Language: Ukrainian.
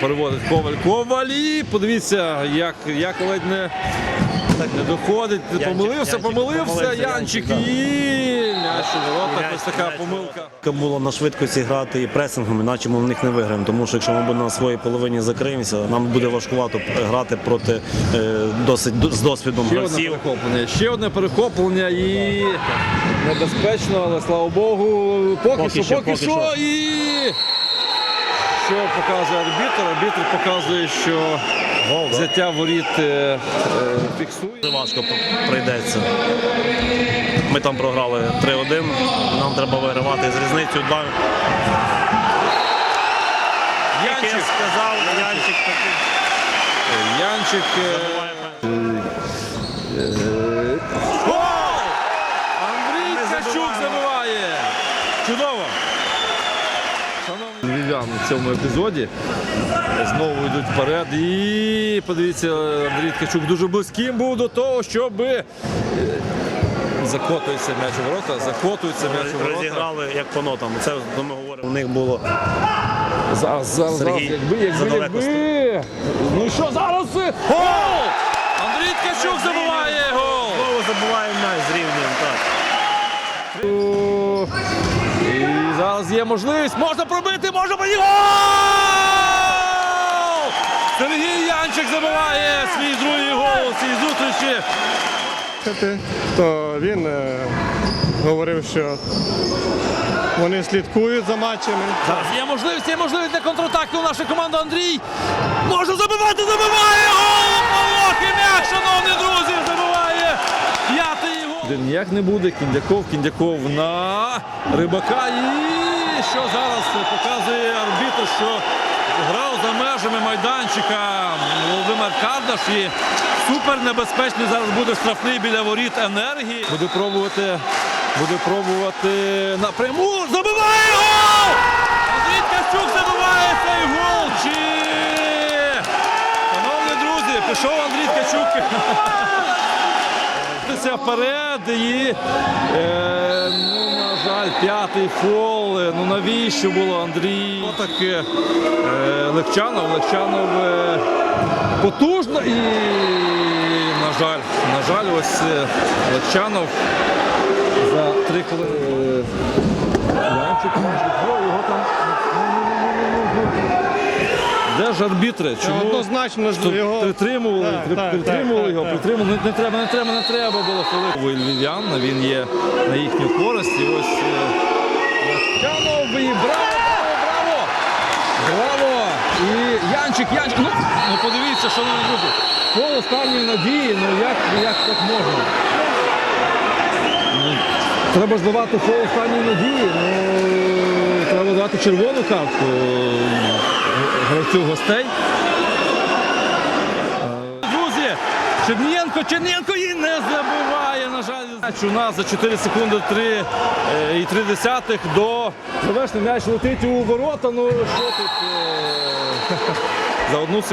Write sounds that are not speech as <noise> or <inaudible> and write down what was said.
Переводить Коваль. Ковалі. Подивіться, як, як ледь не, не доходить. помилився, Янчик помилився. Янчик Янчик, і у Ось така помилка. Було на швидкості грати і пресингом, іначе ми в них не виграємо. Тому що якщо ми будемо на своїй половині закриємося, нам буде важкувато грати проти е, досить з досвідом Ще одне перехоплення. Ще одне перехоплення і небезпечно, але слава Богу, поки, Поки що, що, поки, поки що. що. І що показує арбітр? Арбітр показує, що взяття воріт е, е, фіксує. Важко прийдеться. Ми там програли 3-1, нам треба вигравати з різницею 2. Як я Янчик. сказав, Янчик такий. Янчик. е, забиває. е, Гол! Андрій Не Ткачук забиває. забиває. Чудово. Львів'яни в цьому епізоді знову йдуть вперед. І подивіться, Андрій Ткачук дуже близьким був до того, щоб е, закотується м'яч у ворота, закотується м'яч у ворота. Розіграли як по нотам. Це ми говоримо. У них було Зараз, зараз, зараз, Сергій якби, якби, якби. Ну і що зараз? е, Гол! Андрій Ткачук забиває гол! Знову забуває зараз є можливість. Можна пробити, можна пробити. Гол! Сергій Янчик забиває свій другий гол у цій зустрічі. то він е, говорив, що вони слідкують за матчами. Зараз є можливість, є можливість для контратаки у нашої команди Андрій. Може забивати, забиває гол! Павло Химяк, шановні друзі, забиває п'ятий гол. Ніяк не буде. Кіндяков, Кіндяков на рибака. І що зараз показує арбітр, що грав за межами майданчика Володимир Кардаш. І супер небезпечний зараз буде штрафний біля воріт енергії. Буде пробувати, буде пробувати напряму. Забиває гол! Андрій Ткачук забиває цей гол. Чи Шановні друзі, пішов Андрій Ткачук. Вперед і е, ну, жаль, п'ятий фол. Е, Ну навіщо було Андрій? Отаке е, Легчанов, Легчанов е, потужно і на жаль, на жаль, ось Легчанов за три хвилини. Ж арбітри? Чому? Однозначно ж Щоб його притримували, Так, при- так, притримували так, його, так, притримували. Не, не треба, не треба, не треба було коли. Львів'ян, він є на їхню користь. І ось е, Левчанов і браво, браво, браво! Браво! І Янчик, Янчик. Ну, ну подивіться, шановні друзі. Пол останньої надії, ну як, як так можна? Ну, Треба ж давати фол останньої надії. Ну, треба давати червону картку гравцю гостей. Друзі, Черненко, Черненко її не забуває. на жаль. У нас за 4 секунди 3 е, і 3 десятих до завершення м'яч летить у ворота. Ну що тут е, <laughs> за одну секунду.